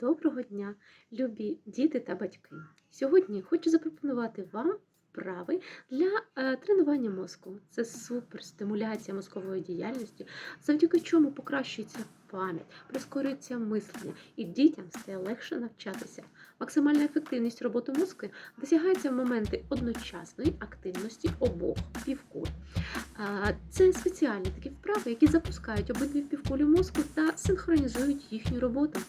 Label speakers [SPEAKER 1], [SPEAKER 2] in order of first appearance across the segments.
[SPEAKER 1] Доброго дня, любі діти та батьки. Сьогодні хочу запропонувати вам вправи для е, тренування мозку. Це супер стимуляція мозкової діяльності, завдяки чому покращується пам'ять, прискорюється мислення і дітям стає легше навчатися. Максимальна ефективність роботи мозку досягається в моменти одночасної активності обох півкуль. Це спеціальні такі вправи, які запускають обидві півкулі мозку та синхронізують їхню роботу.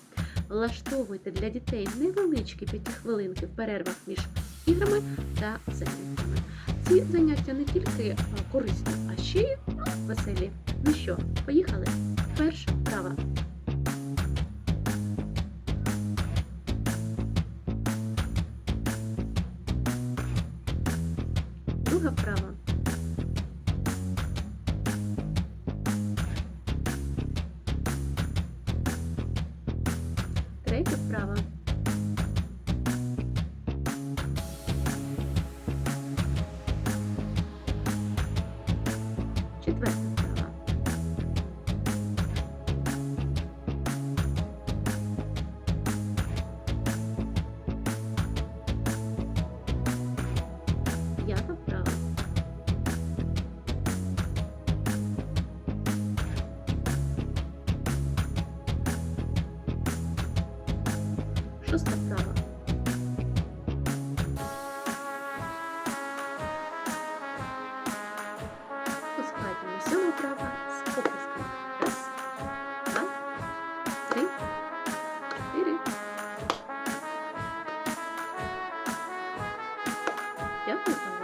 [SPEAKER 1] Влаштовуйте для дітей невеличкі п'ятихвилинки в перервах між іграми та заняттями. Ці заняття не тільки е, корисні, а ще й ну, веселі. Ну що, поїхали? Перша вправа. Друга вправа. Третя вправа. Четверта вправа. П'ята вправа. Просто сама. Пускаємо сьому права, опускаємо. Раз, два, три, чотири, п'ятий.